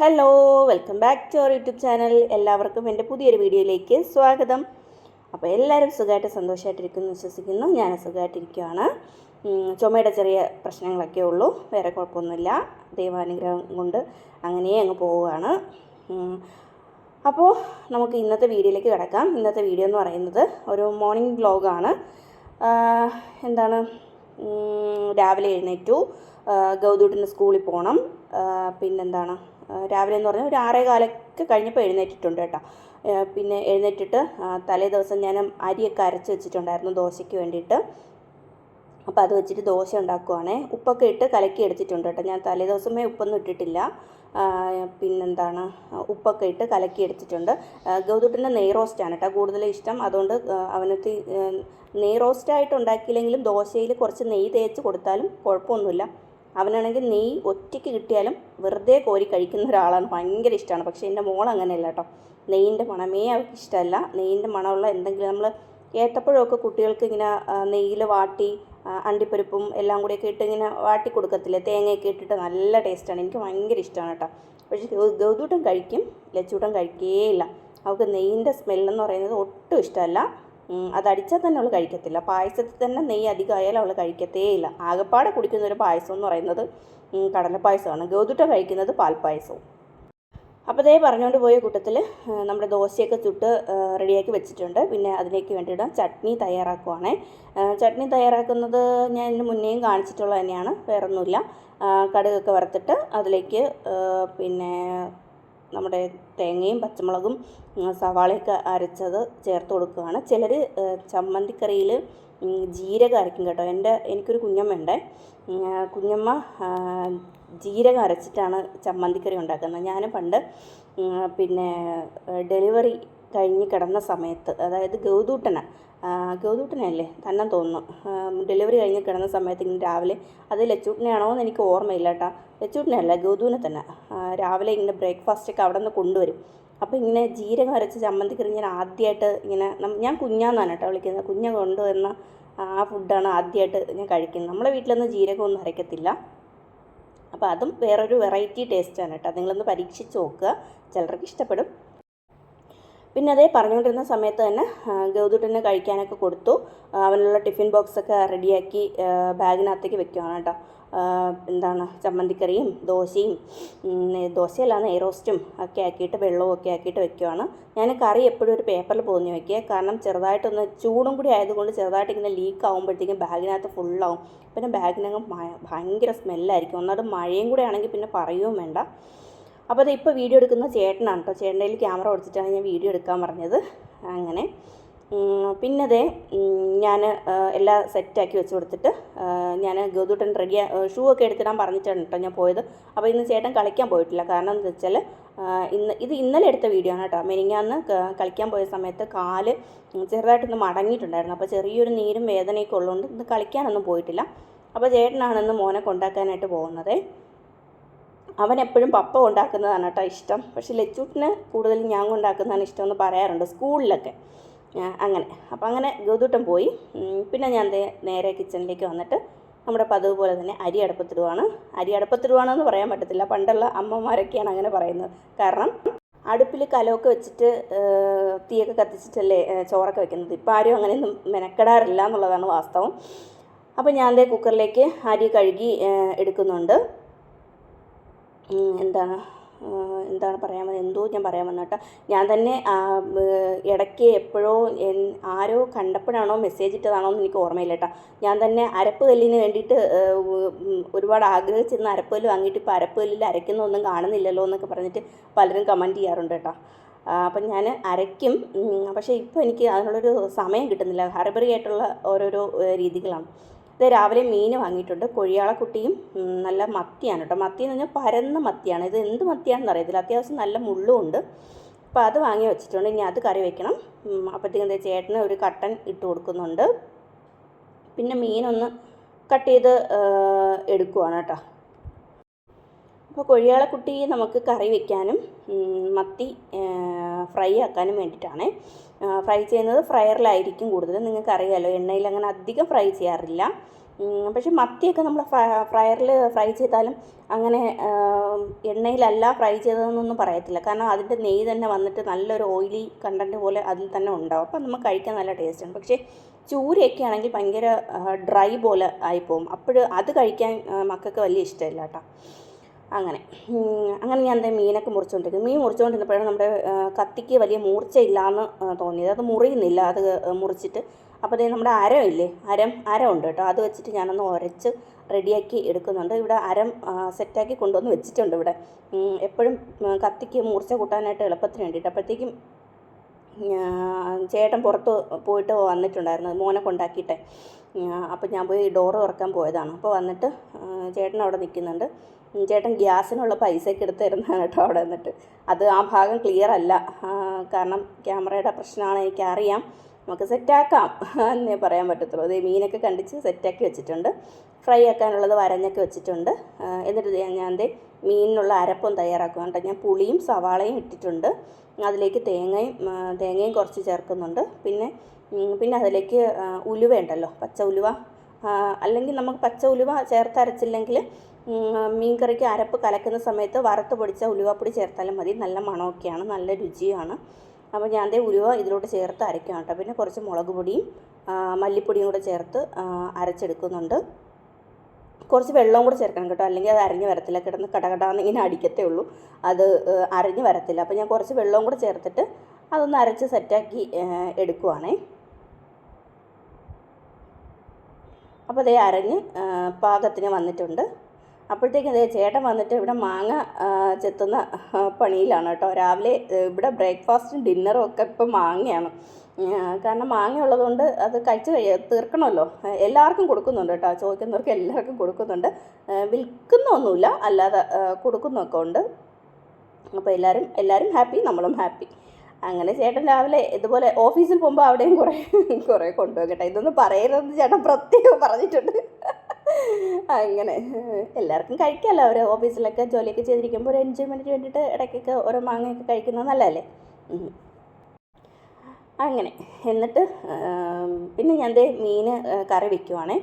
Hello welcome back to our YouTube channel എല്ലാവർക്കും എന്റെ പുതിയൊരു വീഡിയോയിലേക്ക് സ്വാഗതം. അപ്പോൾ എല്ലാവരും സുഖമായിട്ട് സന്തോഷമായിട്ടിരിക്കുന്നു വിശ്വസിക്കുന്നു. ഞാൻ സുഖമായിട്ടിരിക്കുകയാണ്. ചുമയുടെ ചെറിയ പ്രശ്നങ്ങളൊക്കെ ഉള്ളൂ. വേറെ കുഴപ്പമൊന്നുമില്ല. ദൈവാനുഗ്രഹം കൊണ്ട് അങ്ങനെ അങ്ങ് പോവുകയാണ്. അപ്പോൾ നമുക്ക് ഇന്നത്തെ വീഡിയോയിലേക്ക് കിടക്കാം. ഇന്നത്തെ വീഡിയോ എന്ന് പറയുന്നത് ഒരു മോർണിംഗ് വ്ലോഗാണ് എന്താണ്? രാവിലെ എഴുന്നേറ്റു. ഗൗതൂട്ടിന് സ്കൂളിൽ പോകണം പിന്നെന്താണ്? രാവിലെ എന്ന് പറഞ്ഞാൽ ഒരു ആറേ കാലൊക്കെ കഴിഞ്ഞപ്പോൾ എഴുന്നേറ്റിട്ടുണ്ട് കേട്ടോ. പിന്നെ എഴുന്നേറ്റിട്ട് തലേ ദിവസം ഞാൻ അരിയൊക്കെ അരച്ച് വെച്ചിട്ടുണ്ടായിരുന്നു ദോശയ്ക്ക് വേണ്ടിയിട്ട്. അപ്പോൾ അത് വെച്ചിട്ട് ദോശ ഉണ്ടാക്കുവാണേ. ഉപ്പൊക്കെ ഇട്ട് കലക്കി എടുത്തിട്ടുണ്ട് കേട്ടോ. ഞാൻ തലേ ദിവസമേ ഉപ്പൊന്നും ഇട്ടിട്ടില്ല. പിന്നെന്താണ്? ഉപ്പൊക്കെ ഇട്ട് കലക്കി എടുത്തിട്ടുണ്ട്. ഗൗതുട്ടിന്റെ നെയ് റോസ്റ്റാണ് കേട്ടോ കൂടുതൽ ഇഷ്ടം. അതുകൊണ്ട് അവനത്ത് നെയ് റോസ്റ്റായിട്ട് ഉണ്ടാക്കിയില്ലെങ്കിലും ദോശയിൽ കുറച്ച് നെയ്യ് തേച്ച് കൊടുത്താലും കുഴപ്പമൊന്നുമില്ല. അവനാണെങ്കിൽ നെയ്യ് ഒറ്റയ്ക്ക് കിട്ടിയാലും വെറുതെ കോരി കഴിക്കുന്ന ഒരാളാണ്. ഭയങ്കര ഇഷ്ടമാണ്. പക്ഷേ എന്റെ മോൾ അങ്ങനെയല്ല കേട്ടോ. നെയ്യിന്റെ മണമേ അവൾക്ക് ഇഷ്ടമല്ല. നെയ്യിന്റെ മണമുള്ള എന്തെങ്കിലും നമ്മൾ ഏത്തപ്പഴമൊക്കെ കുട്ടികൾക്ക് ഇങ്ങനെ നെയ്യിൽ വാട്ടി അണ്ടിപ്പരിപ്പും എല്ലാം കൂടിയൊക്കെ ഇട്ട് ഇങ്ങനെ വാട്ടി കൊടുക്കത്തില്ലേ? തേങ്ങയൊക്കെ ഇട്ടിട്ട് നല്ല ടേസ്റ്റാണ്. എനിക്ക് ഭയങ്കര ഇഷ്ടമാണ് കേട്ടോ. പക്ഷേ ഗൗതൂട്ടം കഴിക്കും. ലച്ചൂട്ടം കഴിക്കേയില്ല. അവൾക്ക് നെയ്യിന്റെ സ്മെല്ലെന്ന് പറയുന്നത് ഒട്ടും ഇഷ്ടമല്ല. ഉം, അത് അടിച്ചാൽ തന്നെ അവൾ കഴിക്കത്തില്ല. പായസത്തിൽ തന്നെ നെയ്യ് അധികമായാലും അവൾ കഴിക്കത്തേ ഇല്ല ആകപ്പാടെ കുടിക്കുന്ന ഒരു പായസം എന്ന് പറയുന്നത് കടലപ്പായസമാണ്. ഗൗതുട്ട കഴിക്കുന്നത് പാൽപ്പായസവും. അപ്പോൾ ദേ പറഞ്ഞുകൊണ്ട് പോയ കൂട്ടത്തിൽ നമ്മുടെ ദോശയൊക്കെ ചുട്ട് റെഡിയാക്കി വെച്ചിട്ടുണ്ട്. പിന്നെ അതിലേക്ക് വേണ്ടിയിട്ട് ചട്നി തയ്യാറാക്കുവാണേ. ചട്നി തയ്യാറാക്കുന്നത് ഞാൻ ഇതിന് മുന്നേയും കാണിച്ചിട്ടുള്ളത് തന്നെയാണ്. വേറൊന്നുമില്ല. കടുകൊക്കെ വറുത്തിട്ട് അതിലേക്ക് പിന്നെ നമ്മുടെ തേങ്ങയും പച്ചമുളകും സവാളയൊക്കെ അരച്ചത് ചേർത്ത് കൊടുക്കുകയാണ്. ചിലർ ചമ്മന്തിക്കറിയിൽ ജീരകം അരയ്ക്കും കേട്ടോ. എന്റെ എനിക്കൊരു കുഞ്ഞമ്മ ഉണ്ടേ കുഞ്ഞമ്മ ജീരകം അരച്ചിട്ടാണ് ചമ്മന്തിക്കറി ഉണ്ടാക്കുന്നത്. ഞാൻ പണ്ട് പിന്നെ ഡെലിവറി കഴിഞ്ഞ് കിടന്ന സമയത്ത് അതായത് ഗൗതൂട്ടന ഗൗതൂട്ടനല്ലേ? തന്നെ തോന്നുന്നു. ഡെലിവറി കഴിഞ്ഞ് കിടന്ന സമയത്ത് ഇങ്ങനെ രാവിലെ അത് ലച്ചൂട്ടനെയാണോ എന്ന് എനിക്ക് ഓർമ്മയില്ല കേട്ടോ. ലച്ചൂട്ടനല്ല ഗൗതൂനെ തന്നെ. രാവിലെ ഇങ്ങനെ ബ്രേക്ക്ഫാസ്റ്റൊക്കെ അവിടെ നിന്ന് കൊണ്ടുവരും. അപ്പോൾ ഇങ്ങനെ ജീരകം അരച്ച് ചമ്മന്തിക്കറി ഞാൻ ആദ്യമായിട്ട് ഇങ്ങനെ ഞാൻ കുഞ്ഞാന്നാണ് കേട്ടോ വിളിക്കുന്നത്. കുഞ്ഞ കൊണ്ടുവന്ന ആ ഫുഡാണ് ആദ്യമായിട്ട് ഞാൻ കഴിക്കുന്നത്. നമ്മളെ വീട്ടിലൊന്നും ജീരകമൊന്നും അരയ്ക്കത്തില്ല അപ്പോൾ അതും വേറൊരു വെറൈറ്റി ടേസ്റ്റാണ് കേട്ടോ. നിങ്ങളൊന്ന് പരീക്ഷിച്ച് നോക്കുക. ചിലർക്ക് ഇഷ്ടപ്പെടും. പിന്നെ അതേ പറഞ്ഞുകൊണ്ടിരുന്ന സമയത്ത് തന്നെ ഗൗതുട്ടന് കഴിക്കാനൊക്കെ കൊടുത്തു. അവനുള്ള ടിഫിൻ ബോക്സൊക്കെ റെഡിയാക്കി ബാഗിനകത്തേക്ക് വെക്കുകയാണ് കേട്ടോ. എന്താണ് ചമ്മന്തിക്കറിയും ദോശയും ദോശയല്ല നെയ് റോസ്റ്റും ഒക്കെ ആക്കിയിട്ട് വെള്ളവും ഒക്കെ ആക്കിയിട്ട് വെക്കുവാണ്. ഞാൻ കറി എപ്പോഴും ഒരു പേപ്പറിൽ പൊതിഞ്ഞ് വയ്ക്കുക കാരണം ചെറുതായിട്ടൊന്ന് ചൂടും കൂടി ആയതുകൊണ്ട് ചെറുതായിട്ട് ഇങ്ങനെ ലീക്ക് ആകുമ്പോഴത്തേക്കും ബാഗിനകത്ത് ഫുള്ളാവും പിന്നെ ബാഗിനകം ഭയങ്കര സ്മെല്ലായിരിക്കും ഒന്നാമത് മഴയും കൂടെ ആണെങ്കിൽ പിന്നെ പറയുകയും വേണ്ട. അപ്പോൾ അത് ഇപ്പോൾ വീഡിയോ എടുക്കുന്ന ചേട്ടനാണ് കേട്ടോ. ചേട്ടന്റെ കയ്യിൽ ക്യാമറ കൊടുത്തിട്ടാണ് ഞാൻ വീഡിയോ എടുക്കാൻ പറഞ്ഞത്. അങ്ങനെ. പിന്നെ അതേ ഞാൻ എല്ലാം സെറ്റാക്കി വെച്ച് കൊടുത്തിട്ട് ഞാൻ ഗൗതൂട്ടൻ റെഡി ഷൂ ഒക്കെ എടുത്തിടാൻ പറഞ്ഞിട്ടാണ് കേട്ടോ ഞാൻ പോയത്. അപ്പോൾ ഇന്ന് ചേട്ടൻ കളിക്കാൻ പോയിട്ടില്ല. കാരണം എന്താ വെച്ചാൽ ഇന്ന് ഇത് ഇന്നലെ എടുത്ത വീഡിയോ ആണ് കേട്ടോ. മെനിങ്ങാന്ന് കളിക്കാൻ പോയ സമയത്ത് കാൽ ചെറുതായിട്ടൊന്ന് മടങ്ങിയിട്ടുണ്ടായിരുന്നു. അപ്പോൾ ചെറിയൊരു നീരും വേദനയൊക്കെ ഉള്ളതുകൊണ്ട് ഇന്ന് കളിക്കാനൊന്നും പോയിട്ടില്ല. അപ്പോൾ ചേട്ടനാണ് ഇന്ന് മോനെ കൊണ്ടാക്കാനായിട്ട് പോകുന്നത്. അവൻ എപ്പോഴും പപ്പ ഉണ്ടാക്കുന്നതാണ് കേട്ടോ ഇഷ്ടം. പക്ഷേ ലച്ചൂട്ടിന് കൂടുതൽ ഞാൻ ഉണ്ടാക്കുന്നതാണ് ഇഷ്ടമെന്ന് പറയാറുണ്ട് സ്കൂളിലൊക്കെ. അങ്ങനെ. അപ്പോൾ അങ്ങനെ ഗൗതൂട്ടൻ പോയി. പിന്നെ ഞാൻ നേരെ കിച്ചണിലേക്ക് വന്നിട്ട് നമ്മുടെ പതിവ് പോലെ തന്നെ അരി അടുപ്പത്തിടുവാണ്. അരി അടുപ്പത്തിടുവാണെന്ന് പറയാൻ പറ്റത്തില്ല. പണ്ടുള്ള അമ്മമാരൊക്കെയാണ് അങ്ങനെ പറയുന്നത്. കാരണം അടുപ്പിൽ കലമൊക്കെ വെച്ചിട്ട് തീയൊക്കെ കത്തിച്ചിട്ടല്ലേ ചോറൊക്കെ വെക്കുന്നത്. ഇപ്പോൾ ആരും അങ്ങനെയൊന്നും മെനക്കെടാറില്ല എന്നുള്ളതാണ് വാസ്തവം. അപ്പോൾ ഞാൻ കുക്കറിലേക്ക് അരി കഴുകി എടുക്കുന്നുണ്ട്. എന്താണ് എന്താണ് പറയാൻ വന്നത് എന്തോ ഞാൻ പറയാൻ വന്നത് കേട്ടോ. ഞാൻ തന്നെ ഇടയ്ക്ക് എപ്പോഴോ ആരോ കണ്ടപ്പോഴാണോ മെസ്സേജ് ഇട്ടതാണോ എന്ന് എനിക്ക് ഓർമ്മയില്ല കേട്ടോ. ഞാൻ തന്നെ അരപ്പ് കല്ലിന് വേണ്ടിയിട്ട് ഒരുപാട് ആഗ്രഹിച്ചിരുന്ന അരപ്പ് കല്ല് വാങ്ങിയിട്ട് ഇപ്പോൾ അരപ്പ് കല്ലിൽ അരയ്ക്കുന്നൊന്നും കാണുന്നില്ലല്ലോ എന്നൊക്കെ പറഞ്ഞിട്ട് പലരും കമന്റ് ചെയ്യാറുണ്ട് കേട്ടോ. അപ്പം ഞാൻ അരയ്ക്കും പക്ഷേ ഇപ്പോൾ എനിക്ക് അതിനുള്ളൊരു സമയം കിട്ടുന്നില്ല. ഹറിബറി ആയിട്ടുള്ള ഓരോരോ രീതികളാണ്. ഇത് രാവിലെ മീൻ വാങ്ങിയിട്ടുണ്ട്. കൊഴിയാളക്കുട്ടിയും കുട്ടിയും നല്ല മത്തിയാണ് കേട്ടോ. മത്തി എന്ന് പറഞ്ഞാൽ പരന്ന മത്തിയാണ്. ഇത് എന്ത് മത്തിയാണെന്ന് അറിയത്തില്ല. അത്യാവശ്യം നല്ല മുള്ളും ഉണ്ട്. അപ്പോൾ അത് വാങ്ങി വെച്ചിട്ടുണ്ട്. ഇനി അത് കറി വെക്കണം. അപ്പോഴത്തേക്കും എന്താ ചേട്ടന് ഒരു കട്ടൻ ഇട്ട് കൊടുക്കുന്നുണ്ട്. പിന്നെ മീനൊന്ന് കട്ട് ചെയ്ത് എടുക്കുവാണ് കേട്ടോ. അപ്പോൾ കൊഴിയാളക്കുട്ടി നമുക്ക് കറി വെക്കാനും മത്തി ഫ്രൈ ആക്കാനും വേണ്ടിയിട്ടാണ്. ഫ്രൈ ചെയ്യുന്നത് ഫ്രയറിലായിരിക്കും കൂടുതൽ നിങ്ങൾക്കറിയാമല്ലോ എണ്ണയിൽ അങ്ങനെ അധികം ഫ്രൈ ചെയ്യാറില്ല. പക്ഷേ മത്തിയൊക്കെ നമ്മൾ ഫ്രയറിൽ ഫ്രൈ ചെയ്താലും അങ്ങനെ എണ്ണയിലല്ല ഫ്രൈ ചെയ്തതെന്നൊന്നും പറയത്തില്ല. കാരണം അതിന്റെ നെയ്യ് തന്നെ വന്നിട്ട് നല്ലൊരു ഓയിലി കണ്ടന്റ് പോലെ അതിൽ തന്നെ ഉണ്ടാവും. അപ്പം നമുക്ക് കഴിക്കാൻ നല്ല ടേസ്റ്റാണ് പക്ഷേ ചൂരയൊക്കെ ആണെങ്കിൽ ഭയങ്കര ഡ്രൈ പോലെ ആയിപ്പോവും. അപ്പോൾ അത് കഴിക്കാൻ മക്കൾക്ക് വലിയ ഇഷ്ടമില്ല കേട്ടോ. അങ്ങനെ. അങ്ങനെ ഞാൻ എന്താ മീനൊക്കെ മുറിച്ചുകൊണ്ടിരിക്കും മീൻ മുറിച്ചുകൊണ്ടിരുന്നപ്പോഴാണ് നമ്മുടെ കത്തിക്ക് വലിയ മൂർച്ചയില്ലാന്ന് തോന്നിയത്. അത് മുറിയുന്നില്ല. അത് മുറിച്ചിട്ട്. അപ്പോൾ അതേ നമ്മുടെ അരം ഇല്ലേ? അരം അരം ഉണ്ട് കേട്ടോ. അത് വെച്ചിട്ട് ഞാനൊന്ന് ഉരച്ച് റെഡിയാക്കി എടുക്കുന്നുണ്ട്. ഇവിടെ അരം സെറ്റാക്കി കൊണ്ടുവന്ന് വെച്ചിട്ടുണ്ട് ഇവിടെ. എപ്പോഴും കത്തിക്ക് മൂർച്ച കൂട്ടാനായിട്ട് എളുപ്പത്തിന് വേണ്ടിയിട്ട്. അപ്പോഴത്തേക്കും ചേട്ടൻ പുറത്ത് പോയിട്ട് വന്നിട്ടുണ്ടായിരുന്നു. മോനെ കൊണ്ടാക്കിയിട്ട്. അപ്പോൾ ഞാൻ പോയി ഡോറ് തുറക്കാൻ പോയതാണ്. അപ്പോൾ വന്നിട്ട് ചേട്ടൻ അവിടെ നിൽക്കുന്നുണ്ട്. ചേട്ടൻ ഗ്യാസിനുള്ള പൈസയൊക്കെ എടുത്ത് തരുന്നതാണ് കേട്ടോ അവിടെ നിന്നിട്ട്. അത് ആ ഭാഗം ക്ലിയർ അല്ല. കാരണം ക്യാമറയുടെ പ്രശ്നമാണ് എനിക്കറിയാം. നമുക്ക് സെറ്റാക്കാം എന്നേ പറയാൻ പറ്റത്തുള്ളൂ. അതേ മീനൊക്കെ കണ്ടിച്ച് സെറ്റാക്കി വെച്ചിട്ടുണ്ട്. ഫ്രൈ ആക്കാനുള്ളത് വരഞ്ഞൊക്കെ വെച്ചിട്ടുണ്ട്. എന്നിട്ട് ഞാൻ ദേ മീനിനുള്ള അരപ്പം തയ്യാറാക്കുക കേട്ടോ. ഞാൻ പുളിയും സവാളയും ഇട്ടിട്ടുണ്ട്. അതിലേക്ക് തേങ്ങയും തേങ്ങയും കുറച്ച് ചേർക്കുന്നുണ്ട്. പിന്നെ പിന്നെ അതിലേക്ക് ഉലുവ ഉണ്ടല്ലോ പച്ച ഉലുവ. അല്ലെങ്കിൽ നമുക്ക് പച്ച ഉലുവ ചേർത്തരച്ചില്ലെങ്കിൽ മീൻ കറിക്ക് അരപ്പ് കലക്കുന്ന സമയത്ത് വറുത്ത് പൊടിച്ച ഉലുവപ്പൊടി ചേർത്താലും മതി. നല്ല മണമൊക്കെയാണ് നല്ല രുചിയാണ്. അപ്പോൾ ഞാൻ ദേ ഉലുവ ഇതിലോട്ട് ചേർത്ത് അരയ്ക്കാം കേട്ടോ. പിന്നെ കുറച്ച് മുളക് പൊടിയും മല്ലിപ്പൊടിയും കൂടെ ചേർത്ത് അരച്ചെടുക്കുന്നുണ്ട്. കുറച്ച് വെള്ളവും കൂടെ ചേർക്കണം കേട്ടോ. അല്ലെങ്കിൽ അത് അരഞ്ഞ് വരത്തില്ല. കിടന്ന് കടകടാന്ന് ഇങ്ങനെ അടിക്കത്തേ ഉള്ളൂ. അത് അരഞ്ഞ് വരത്തില്ല. അപ്പോൾ ഞാൻ കുറച്ച് വെള്ളവും കൂടെ ചേർത്തിട്ട് അതൊന്ന് അരച്ച് സെറ്റാക്കി എടുക്കുവാണേ. അപ്പോൾ അതേ അരഞ്ഞ് പാകത്തിന് വന്നിട്ടുണ്ട്. അപ്പോഴത്തേക്കും അതേ ചേട്ടൻ വന്നിട്ട് ഇവിടെ മാങ്ങ ചെത്തുന്ന പണിയിലാണ് കേട്ടോ. രാവിലെ ഇവിടെ ബ്രേക്ക്ഫാസ്റ്റും ഡിന്നറും ഒക്കെ ഇപ്പം മാങ്ങയാണ്. കാരണം മാങ്ങ ഉള്ളതുകൊണ്ട് അത് കഴിച്ച് തീർക്കണമല്ലോ. എല്ലാവർക്കും കൊടുക്കുന്നുണ്ട് കേട്ടോ. ചോദിക്കുന്നവർക്ക് എല്ലാവർക്കും കൊടുക്കുന്നുണ്ട്. വിൽക്കുന്നൊന്നുമില്ല അല്ലാതെ കൊടുക്കുന്നൊക്കെ ഉണ്ട്. അപ്പോൾ എല്ലാവരും എല്ലാവരും ഹാപ്പി നമ്മളും ഹാപ്പി. അങ്ങനെ ചേട്ടൻ രാവിലെ ഇതുപോലെ ഓഫീസിൽ പോകുമ്പോൾ അവിടെയും കുറേ കുറേ കൊണ്ടുപോകും കേട്ടോ. ഇതൊന്നും പറയരുതെന്ന് ചേട്ടൻ പ്രത്യേകം പറഞ്ഞിട്ടുണ്ട്. അങ്ങനെ. എല്ലാവർക്കും കഴിക്കാമല്ലോ അവർ ഓഫീസിലൊക്കെ ജോലിയൊക്കെ ചെയ്തിരിക്കുമ്പോൾ ഒരു എൻജോയ്മെന്റിന് വേണ്ടിയിട്ട് ഇടയ്ക്കൊക്കെ ഓരോ മാങ്ങയൊക്കെ കഴിക്കുന്നത് നല്ലതല്ലേ? അങ്ങനെ. എന്നിട്ട് പിന്നെ ഞാൻ ദേ മീൻ കറി വെക്കുവാണേ.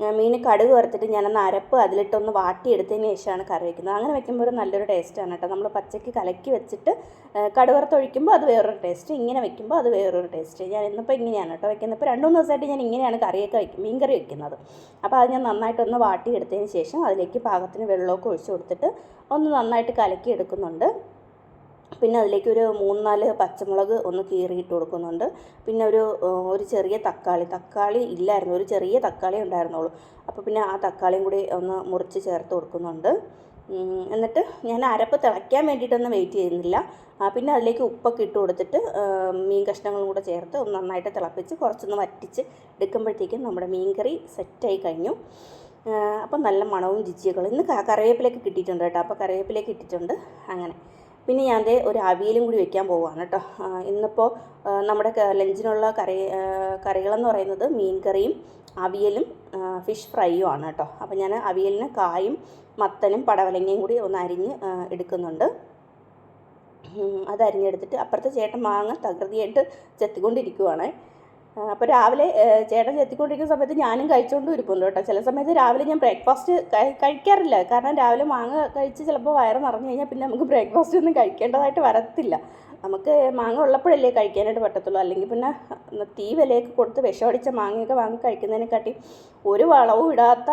മീൻ കടുക് വറുത്തിട്ട് ഞാനൊന്ന് അരപ്പ് അതിലിട്ടൊന്ന് വാട്ടിയെടുത്തതിന് ശേഷമാണ് കറി വയ്ക്കുന്നത് അങ്ങനെ വെക്കുമ്പോൾ ഒരു നല്ലൊരു ടേസ്റ്റാണ് കേട്ടോ. നമ്മൾ പച്ചയ്ക്ക് കലക്കി വെച്ചിട്ട് കടുവറുത്തൊഴിക്കുമ്പോൾ അത് വേറൊരു ടേസ്റ്റ് ഇങ്ങനെ വെക്കുമ്പോൾ അത് വേറൊരു ടേസ്റ്റ് ഞാൻ ഇന്നിപ്പോൾ ഇങ്ങനെയാണ് കേട്ടോ വെക്കുന്നത്. ഇപ്പോൾ രണ്ടു മൂന്ന് ദിവസമായിട്ട് ഞാൻ ഇങ്ങനെയാണ് കറിയൊക്കെ വയ്ക്കും മീൻ കറി വെക്കുന്നത്. അപ്പോൾ അത് ഞാൻ നന്നായിട്ടൊന്ന് വാട്ടിയെടുത്തതിന് ശേഷം അതിലേക്ക് പാകത്തിന് വെള്ളമൊക്കെ ഒഴിച്ച് കൊടുത്തിട്ട് ഒന്ന് നന്നായിട്ട് കലക്കി എടുക്കുന്നുണ്ട് പിന്നെ അതിലേക്ക് ഒരു മൂന്ന് നാല് പച്ചമുളക് ഒന്ന് കീറിയിട്ട് കൊടുക്കുന്നുണ്ട്. പിന്നെ ഒരു ഒരു ചെറിയ തക്കാളി തക്കാളി ഇല്ലായിരുന്നു ഒരു ചെറിയ തക്കാളി ഉണ്ടായിരുന്നുള്ളൂ. അപ്പോൾ പിന്നെ ആ തക്കാളിയും കൂടി ഒന്ന് മുറിച്ച് ചേർത്ത് കൊടുക്കുന്നുണ്ട്. എന്നിട്ട് ഞാൻ അരപ്പ് തിളയ്ക്കാൻ വേണ്ടിയിട്ടൊന്നും വെയിറ്റ് ചെയ്യുന്നില്ല. പിന്നെ അതിലേക്ക് ഉപ്പൊക്കെ ഇട്ട് കൊടുത്തിട്ട് മീൻ കഷ്ണങ്ങളും കൂടെ ചേർത്ത് ഒന്ന് നന്നായിട്ട് തിളപ്പിച്ച് കുറച്ചൊന്ന് വറ്റിച്ച് എടുക്കുമ്പോഴത്തേക്കും നമ്മുടെ മീൻ കറി സെറ്റായി കഴിഞ്ഞു. അപ്പം നല്ല മണവും രുചിയൊക്കെ ഇന്ന് കറിവേപ്പിലേക്ക് കിട്ടിയിട്ടുണ്ട് കേട്ടോ. അപ്പോൾ കറിവേപ്പിലേക്ക് ഇട്ടിട്ടുണ്ട്. അങ്ങനെ. പിന്നെ ഞാൻ ഒരു അവിയലും കൂടി വെക്കാൻ പോവുകയാണ് കേട്ടോ. ഇന്നിപ്പോൾ നമ്മുടെ ലഞ്ചിനുള്ള കറി കറികളെന്ന് പറയുന്നത് മീൻ കറിയും അവിയലും ഫിഷ് ഫ്രൈയും ആണ് കേട്ടോ. അപ്പോൾ ഞാൻ അവിയലിന് കായും മത്തനും പടവലങ്ങയും കൂടി ഒന്ന് അരിഞ്ഞ് എടുക്കുന്നുണ്ട്. അത് അരിഞ്ഞെടുത്തിട്ട് അപ്പുറത്തെ ചേട്ടൻ മാങ്ങ തകൃതിയായിട്ട് ചെത്തിക്കൊണ്ടിരിക്കുവാണ്. അപ്പോൾ രാവിലെ ചേട്ടൻ ചെത്തിക്കൊണ്ടിരിക്കുന്ന സമയത്ത് ഞാനും കഴിച്ചുകൊണ്ട് ഇരിപ്പുണ്ട് കേട്ടോ. ചില സമയത്ത് രാവിലെ ഞാൻ ബ്രേക്ക്ഫാസ്റ്റ് കഴിക്കാറില്ല. കാരണം രാവിലെ മാങ്ങ കഴിച്ച് ചിലപ്പോൾ വയറ് നിറഞ്ഞു കഴിഞ്ഞാൽ പിന്നെ നമുക്ക് ബ്രേക്ക്ഫാസ്റ്റ് ഒന്നും കഴിക്കേണ്ടതായിട്ട് വരത്തില്ല. നമുക്ക് മാങ്ങ ഉള്ളപ്പോഴല്ലേ കഴിക്കാനായിട്ട് പറ്റത്തുള്ളൂ. അല്ലെങ്കിൽ പിന്നെ തീ വിലയൊക്കെ കൊടുത്ത് വിഷമടിച്ച മാങ്ങയൊക്കെ വാങ്ങി കഴിക്കുന്നതിനെക്കാട്ടി ഒരു വളവും ഇടാത്ത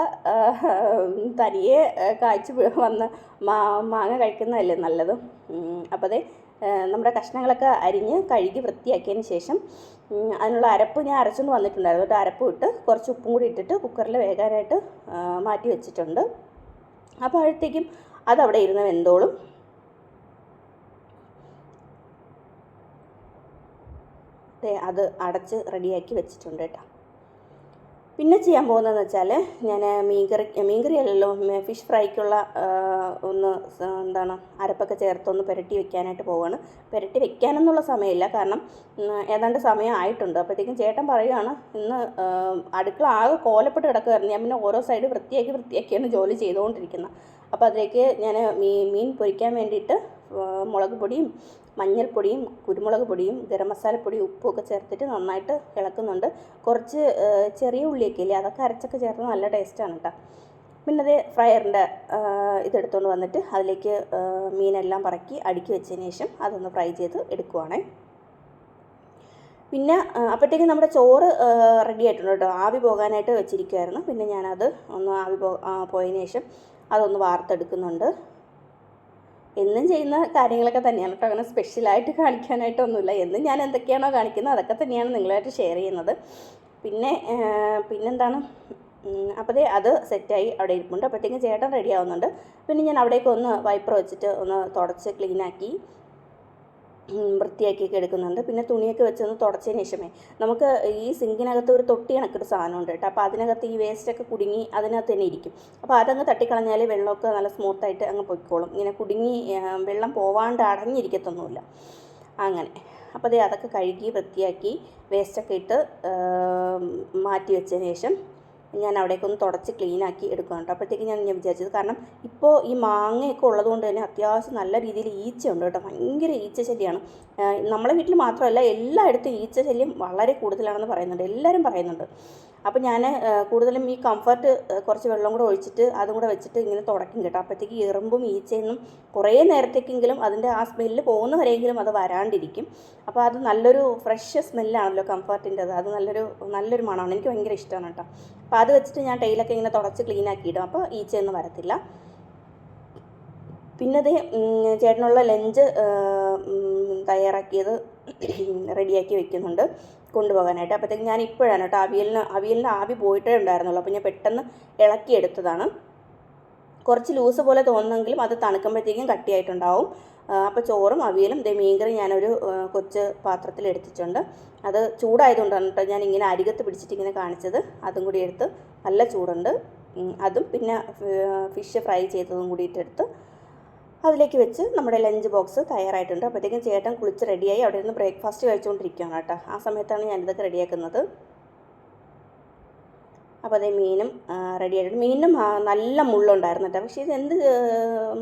തനിയെ കായ്ച്ച് വന്ന മാങ്ങ കഴിക്കുന്നതല്ലേ നല്ലത്. അപ്പോൾ അതെ നമ്മുടെ കഷ്ണങ്ങളൊക്കെ അരിഞ്ഞ് കഴുകി വൃത്തിയാക്കിയതിന് ശേഷം അതിനുള്ള അരപ്പ് ഞാൻ അരച്ചൊന്ന് വന്നിട്ടുണ്ടായിരുന്നു. എന്നിട്ട് അരപ്പ് ഇട്ട് കുറച്ച് ഉപ്പും കൂടി ഇട്ടിട്ട് കുക്കറിൽ വേകാനായിട്ട് മാറ്റി വെച്ചിട്ടുണ്ട്. അപ്പോൾ അപ്പോഴത്തേക്കും അതവിടെ ഇരുന്ന് വെന്തോളും. അത് അടച്ച് റെഡിയാക്കി വെച്ചിട്ടുണ്ട് കേട്ടോ. പിന്നെ ചെയ്യാൻ പോകുന്നതെന്ന് വെച്ചാൽ ഞാൻ മീൻകറി മീൻകറി അല്ലല്ലോ ഫിഷ് ഫ്രൈക്കുള്ള ഒന്ന് എന്താണ് അരപ്പൊക്കെ ചേർത്തൊന്ന് പുരട്ടി വെക്കാനായിട്ട് പോവുകയാണ് പുരട്ടി വെക്കാനെന്നുള്ള സമയമില്ല. കാരണം ഏതാണ്ട് സമയം ആയിട്ടുണ്ട്. അപ്പോഴത്തേക്കും ചേട്ടൻ പറയുകയാണ് ഇന്ന് അടുക്കള ആകെ കോലപ്പെട്ട് കിടക്കുമായിരുന്നു ഞാൻ പിന്നെ ഓരോ സൈഡ് വൃത്തിയാക്കി വൃത്തിയാക്കിയാണ് ജോലി ചെയ്തുകൊണ്ടിരിക്കുന്നത്. അപ്പോൾ അതിലേക്ക് ഞാൻ മീൻ മീൻ പൊരിക്കാൻ വേണ്ടിയിട്ട് മുളക് പൊടിയും മഞ്ഞൾപ്പൊടിയും കുരുമുളക് പൊടിയും ഗരം മസാലപ്പൊടിയും പൊടിയും ഉപ്പുമൊക്കെ ചേർത്തിട്ട് നന്നായിട്ട് ഇളക്കുന്നുണ്ട്. കുറച്ച് ചെറിയ ഉള്ളിയൊക്കെ ഇല്ലേ അതൊക്കെ അരച്ചൊക്കെ ചേർത്ത് നല്ല ടേസ്റ്റാണ് കേട്ടോ പിന്നെ അത് ഫ്രയറിന്റെ ഇതെടുത്തുകൊണ്ട് വന്നിട്ട് അതിലേക്ക് മീനെല്ലാം പറക്കി അടുക്കി വെച്ചതിന് ശേഷം അതൊന്ന് ഫ്രൈ ചെയ്ത് എടുക്കുവാണേ. പിന്നെ അപ്പോഴത്തേക്കും നമ്മുടെ ചോറ് റെഡി ആയിട്ടുണ്ട് കേട്ടോ ആവി പോകാനായിട്ട് വെച്ചിരിക്കുമായിരുന്നു പിന്നെ ഞാനത് ഒന്ന് ആവി പോ പോയതിന് ശേഷം അതൊന്ന് വാർത്തെടുക്കുന്നുണ്ട്. എന്നും ചെയ്യുന്ന കാര്യങ്ങളൊക്കെ തന്നെയാണ്. കേട്ടോ അങ്ങനെ സ്പെഷ്യലായിട്ട് കാണിക്കാനായിട്ടൊന്നുമില്ല. എന്നും ഞാൻ എന്തൊക്കെയാണോ കാണിക്കുന്നത് അതൊക്കെ തന്നെയാണ് നിങ്ങളായിട്ട് ഷെയർ ചെയ്യുന്നത്. പിന്നെ പിന്നെന്താണ്? അപ്പോഴേ അത് സെറ്റായി അവിടെ ഇരിപ്പുണ്ട്. അപ്പോഴത്തേക്കും ചേട്ടൻ റെഡി ആവുന്നുണ്ട്. പിന്നെ ഞാൻ അവിടേക്ക് ഒന്ന് വൈപ്പർ വെച്ചിട്ട് ഒന്ന് തുടച്ച് ക്ലീനാക്കി വൃത്തിയാക്കിയൊക്കെ എടുക്കുന്നുണ്ട്. പിന്നെ തുണിയൊക്കെ വെച്ചൊന്ന് തുടച്ചതിന് ശേഷമേ നമുക്ക് ഈ സിങ്കിനകത്ത് ഒരു തൊട്ടി കണക്കൊരു സാധനം ഉണ്ട് കേട്ടോ. അപ്പോൾ അതിനകത്ത് ഈ വേസ്റ്റൊക്കെ കുടുങ്ങി അതിനകത്ത് തന്നെ ഇരിക്കും. അപ്പോൾ അതങ്ങ് തട്ടിക്കളഞ്ഞാൽ വെള്ളമൊക്കെ നല്ല സ്മൂത്തായിട്ട് അങ്ങ് പൊയ്ക്കോളും. ഇങ്ങനെ കുടുങ്ങി വെള്ളം പോവാണ്ട് അടഞ്ഞിരിക്കത്തൊന്നുമില്ല. അങ്ങനെ. അപ്പോൾ ദേ അതൊക്കെ കഴുകി വൃത്തിയാക്കി വേസ്റ്റൊക്കെ ഇട്ട് മാറ്റി വെച്ചതിന് ശേഷം ഞാൻ അവിടേക്കൊന്ന് തുടച്ച് ക്ലീനാക്കി എടുക്കണം കേട്ടോ. അപ്പോഴത്തേക്ക് ഞാൻ ഞാൻ വിചാരിച്ചത് കാരണം ഇപ്പോൾ ഈ മാങ്ങയൊക്കെ ഉള്ളതുകൊണ്ട് തന്നെ അത്യാവശ്യം നല്ല രീതിയിൽ ഈച്ചയുണ്ട് കേട്ടോ. ഭയങ്കര ഈച്ച ശല്യമാണ് നമ്മളെ വീട്ടിൽ മാത്രമല്ല എല്ലായിടത്തും ഈച്ച ശല്യം വളരെ കൂടുതലാണെന്ന് പറയുന്നുണ്ട്. എല്ലാവരും പറയുന്നുണ്ട്. അപ്പോൾ ഞാൻ കൂടുതലും ഈ കംഫർട്ട് കുറച്ച് വെള്ളം കൂടെ ഒഴിച്ചിട്ട് അതും കൂടെ വെച്ചിട്ട് ഇങ്ങനെ തുടക്കും കേട്ടോ. അപ്പോഴത്തേക്ക് എറുമ്പും ഈച്ചയൊന്നും കുറേ നേരത്തേക്കെങ്കിലും അതിന്റെ ആ സ്മെല്ല് പോകുന്നവരെങ്കിലും അത് വരാണ്ടിരിക്കും. അപ്പോൾ അത് നല്ലൊരു ഫ്രഷ് സ്മെല്ലാണല്ലോ കംഫർട്ടിന്റെ അത്. നല്ലൊരു നല്ലൊരു മണമാണ്. എനിക്ക് ഭയങ്കര ഇഷ്ടമാണ് കേട്ടോ. അപ്പോൾ അത് വെച്ചിട്ട് ഞാൻ ടൈലൊക്കെ ഇങ്ങനെ തുടച്ച് ക്ലീൻ ഇടും അപ്പോൾ ഈച്ചയൊന്നും വരത്തില്ല. പിന്നെ അത് ചേട്ടനുള്ള ലഞ്ച് തയ്യാറാക്കിയത് റെഡിയാക്കി വെക്കുന്നുണ്ട്. കൊണ്ടുപോകാനായിട്ട്. അപ്പോഴത്തേക്ക് ഞാൻ ഇപ്പോഴാണ് കേട്ടോ അവിയലിന് അവിയലിന് ആവി പോയിട്ടേ ഉണ്ടായിരുന്നുള്ളൂ. അപ്പോൾ ഞാൻ പെട്ടെന്ന് ഇളക്കിയെടുത്തതാണ്. കുറച്ച് ലൂസ് പോലെ തോന്നുന്നെങ്കിലും അത് തണുക്കുമ്പോഴത്തേക്കും കട്ടിയായിട്ടുണ്ടാവും. അപ്പോൾ ചോറും അവിയലും ദേ മീൻകറി ഞാനൊരു കൊച്ച് പാത്രത്തിൽ എടുത്തിട്ടുണ്ട്. അത് ചൂടായതുകൊണ്ടാണ് കേട്ടോ ഞാൻ ഇങ്ങനെ അരികത്ത് പിടിച്ചിട്ട് ഇങ്ങനെ കാണിച്ചത്. അതും കൂടി എടുത്ത് നല്ല ചൂടുണ്ട്. അതും പിന്നെ ഫിഷ് ഫ്രൈ ചെയ്തതും കൂടിയിട്ട് എടുത്ത് അതിലേക്ക് വെച്ച് നമ്മുടെ ലഞ്ച് ബോക്സ് തയ്യാറായിട്ടുണ്ട്. അപ്പോഴത്തേക്കും ചേട്ടൻ കുളിച്ച് റെഡിയായി അവിടെ നിന്ന് ബ്രേക്ക്ഫാസ്റ്റ് കഴിച്ചുകൊണ്ടിരിക്കുകയാണ് കേട്ടോ. ആ സമയത്താണ് ഞാനിതൊക്കെ റെഡിയാക്കുന്നത് അപ്പോൾ അതേ മീനും റെഡി ആയിട്ടുണ്ട്. മീനും നല്ല മുള്ളുണ്ടായിരുന്നു കേട്ടോ. പക്ഷേ ഇത് എന്ത്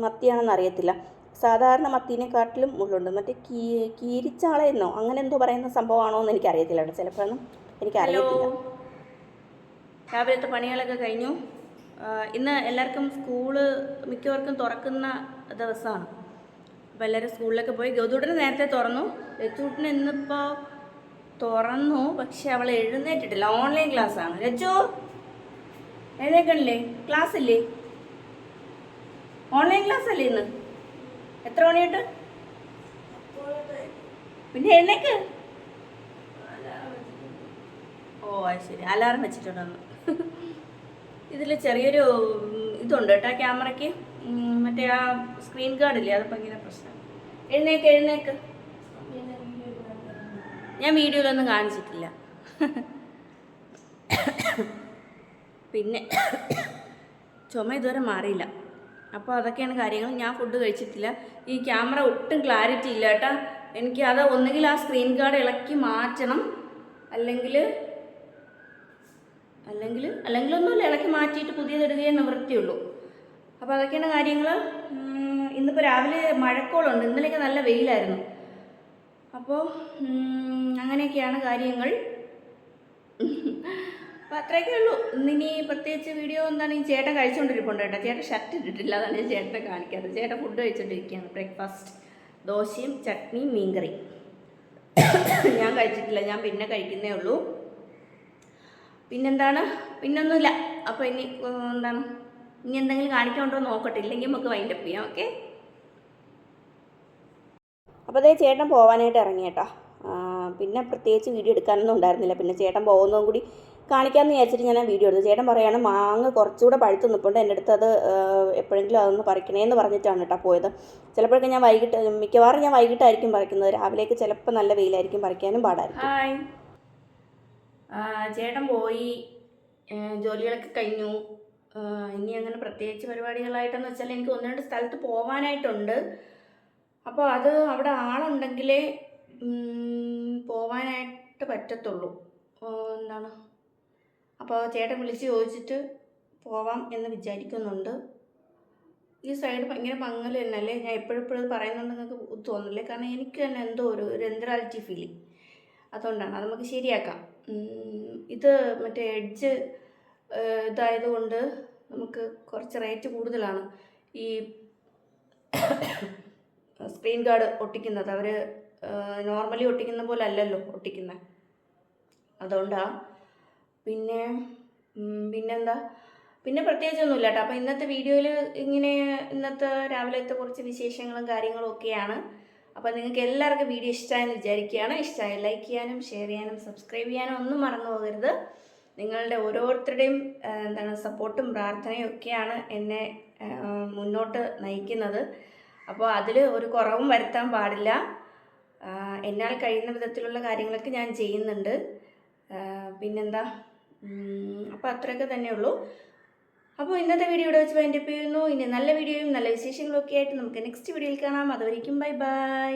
മത്തിയാണെന്ന് അറിയത്തില്ല. സാധാരണ മത്തീനെക്കാട്ടിലും മുള്ളുണ്ട്. മറ്റേ കീ കീരിച്ചാളയെന്നോ അങ്ങനെ എന്തോ പറയുന്ന സംഭവമാണോ എന്ന് എനിക്കറിയത്തില്ല കേട്ടോ. ചിലപ്പോഴൊന്നും എനിക്കറിയത്തില്ല. രാവിലത്തെ പണികളൊക്കെ കഴിഞ്ഞു. ഇന്ന് എല്ലാവർക്കും സ്കൂൾ മിക്കവർക്കും തുറക്കുന്ന ദിവസമാണ്. അപ്പോൾ എല്ലാവരും സ്കൂളിലൊക്കെ പോയി ഗൗതൂട്ടിന് നേരത്തെ തുറന്നു. രജൂട്ടിന് ഇന്നിപ്പോൾ തുറന്നു പക്ഷെ അവൾ എഴുന്നേറ്റിട്ടില്ല. ഓൺലൈൻ ക്ലാസ്സാണ് രജു എഴുന്നേക്കണില്ലേ? ക്ലാസ് ഇല്ലേ? ഓൺലൈൻ ക്ലാസ് അല്ലേ ഇന്ന്? എത്ര മണിയുണ്ട് പിന്നെ എഴുന്നേക്ക്. ഓ അത് ശരി. അലാറം വെച്ചിട്ടുണ്ടെന്ന്. ഇതിൽ ചെറിയൊരു ഇതുണ്ട് കേട്ടോ ക്യാമറയ്ക്ക്. മറ്റേ ആ സ്ക്രീൻ ഗാർഡ് ഇല്ലേ? ഭയങ്കര പ്രശ്നം. എഴുന്നേക്ക് എഴുന്നേക്ക്. ഞാൻ വീഡിയോയിലൊന്നും കാണിച്ചിട്ടില്ല. പിന്നെ ചുമ ഇതുവരെ മാറിയില്ല. അപ്പോൾ അതൊക്കെയാണ് കാര്യങ്ങൾ. ഞാൻ ഫുഡ് കഴിച്ചിട്ടില്ല. ഈ ക്യാമറ ഒട്ടും ക്ലാരിറ്റി ഇല്ല കേട്ടോ. എനിക്ക് അത് ഒന്നുകിൽ ആ സ്ക്രീൻ ഗാർഡ് ഇളക്കി മാറ്റണം. അല്ലെങ്കിൽ അല്ലെങ്കിൽ അല്ലെങ്കിൽ ഒന്നുമില്ല. ഇളക്കി മാറ്റിയിട്ട് പുതിയതിടുകയേ നിവൃത്തിയുള്ളൂ. അപ്പോൾ അതൊക്കെയാണ് കാര്യങ്ങൾ ഇന്നിപ്പോൾ രാവിലെ മഴക്കോളുണ്ട്. ഇന്നലെയൊക്കെ നല്ല വെയിലായിരുന്നു. അപ്പോൾ അങ്ങനെയൊക്കെയാണ് കാര്യങ്ങൾ. അപ്പോൾ അത്രയൊക്കെ ഉള്ളൂ. ഇന്നിനി പ്രത്യേകിച്ച് വീഡിയോ എന്താണ്? ഈ ചേട്ടൻ കഴിച്ചുകൊണ്ടിരിപ്പുണ്ട് കേട്ടോ. ചേട്ടൻ ഷർട്ട് ഇട്ടിട്ടില്ല. അതാണ് ഞാൻ ചേട്ടനെ കാണിക്കാറ് ചേട്ടൻ ഫുഡ് കഴിച്ചുകൊണ്ടിരിക്കുകയാണ് ബ്രേക്ക്ഫാസ്റ്റ് ദോശയും ചട്നിയും മീൻകറി. ഞാൻ കഴിച്ചിട്ടില്ല. ഞാൻ പിന്നെ കഴിക്കുന്നേ ഉള്ളൂ. പിന്നെന്താണ്? പിന്നൊന്നുമില്ല. അപ്പോൾ ഇനി എന്താണ്? ഇനി എന്തെങ്കിലും കാണിക്കാണ്ടോ നോക്കട്ടെ ഇല്ലെങ്കിൽ നമുക്ക് വൈൻഡ് അപ്പ് ചെയ്യാം ഓക്കെ അപ്പോൾ അതേ ചേട്ടൻ പോകാനായിട്ട് ഇറങ്ങി കേട്ടോ. പിന്നെ പ്രത്യേകിച്ച് വീഡിയോ എടുക്കാനൊന്നും ഉണ്ടായിരുന്നില്ല. പിന്നെ ചേട്ടൻ പോകുന്നതും കൂടി കാണിക്കാമെന്ന് വിചാരിച്ചിട്ട് ഞാൻ ആ വീഡിയോ എടുത്തു. ചേട്ടൻ പറയാണ് മാങ്ങ കുറച്ചുകൂടെ പഴുത്ത് നിൽപ്പുണ്ട് എന്റെ അടുത്ത് അത് എപ്പോഴെങ്കിലും അതൊന്ന് പറിക്കണേന്ന് പറഞ്ഞിട്ടാണ് കേട്ടോ പോയത്. ചിലപ്പോഴൊക്കെ ഞാൻ വൈകിട്ട് മിക്കവാറും ഞാൻ വൈകിട്ടായിരിക്കും പറിക്കുന്നത്. രാവിലേക്ക് ചിലപ്പോൾ നല്ല വെയിലായിരിക്കും പറിക്കാനും പാടായിരിക്കും. ചേട്ടൻ പോയി ജോലികളൊക്കെ കഴിഞ്ഞു. ഇനി അങ്ങനെ പ്രത്യേകിച്ച് പരിപാടികളായിട്ടെന്ന് വെച്ചാൽ എനിക്ക് ഒന്ന് രണ്ട് സ്ഥലത്ത് പോവാനായിട്ടുണ്ട്. അപ്പോൾ അത് അവിടെ ആളുണ്ടെങ്കിലേ പോവാനായിട്ട് പറ്റത്തുള്ളൂ. എന്താണ്? അപ്പോൾ ചേട്ടൻ വിളിച്ച് ചോദിച്ചിട്ട് പോവാം എന്ന് വിചാരിക്കുന്നുണ്ട്. ഈ സൈഡ് ഭയങ്കര മങ്ങൽ തന്നെ അല്ലേ ഞാൻ എപ്പോഴെപ്പോഴും പറയുന്നുണ്ട് നിങ്ങൾക്ക് തോന്നില്ലേ കാരണം എനിക്ക് തന്നെ എന്തോ ഒരു രന്ധ്രാലിറ്റി ഫീലിംഗ് അതുകൊണ്ടാണ്. അത് നമുക്ക് ശരിയാക്കാം. ഇത് മറ്റേ എഡ്ജ് ഇതായതുകൊണ്ട് നമുക്ക് കുറച്ച് റേറ്റ് കൂടുതലാണ്. ഈ സ്ക്രീൻ ഗാർഡ് ഒട്ടിക്കുന്നത്. അവർ നോർമലി ഒട്ടിക്കുന്ന പോലെ അല്ലല്ലോ ഒട്ടിക്കുന്നത് അതുകൊണ്ടാണ് പിന്നെ പിന്നെന്താ? പിന്നെ പ്രത്യേകിച്ചൊന്നുമില്ല കേട്ടോ അപ്പോൾ ഇന്നത്തെ വീഡിയോയിൽ ഇങ്ങനെ ഇന്നത്തെ രാവിലത്തെ കുറച്ച് വിശേഷങ്ങളും കാര്യങ്ങളും ഒക്കെയാണ്. അപ്പോൾ നിങ്ങൾക്ക് എല്ലാവർക്കും വീഡിയോ ഇഷ്ടമായെന്ന് വിചാരിക്കുകയാണ്. ഇഷ്ടമായി ലൈക്ക് ചെയ്യാനും ഷെയർ ചെയ്യാനും സബ്സ്ക്രൈബ് ചെയ്യാനും ഒന്നും മറന്നു പോകരുത്. നിങ്ങളുടെ ഓരോരുത്തരുടെയും എന്താണ് സപ്പോർട്ടും പ്രാർത്ഥനയും ഒക്കെയാണ് എന്നെ മുന്നോട്ട് നയിക്കുന്നത്. അപ്പോൾ അതിൽ ഒരു കുറവും വരുത്താൻ പാടില്ല. എന്നാൽ കഴിയുന്ന വിധത്തിലുള്ള കാര്യങ്ങളൊക്കെ ഞാൻ ചെയ്യുന്നുണ്ട്. പിന്നെന്താ? അപ്പോൾ അത്രയൊക്കെ തന്നെയുള്ളൂ അപ്പോൾ ഇന്നത്തെ വീഡിയോ ഇവിടെ വെച്ച് വൈൻഡപ്പ് ചെയ്യുന്നു. ഇനി നല്ല വീഡിയോയും നല്ല വിശേഷങ്ങളും ഒക്കെ ആയിട്ട് നമുക്ക് നെക്സ്റ്റ് വീഡിയോയിൽ കാണാം. അതുവരേക്കും ബൈ ബൈ.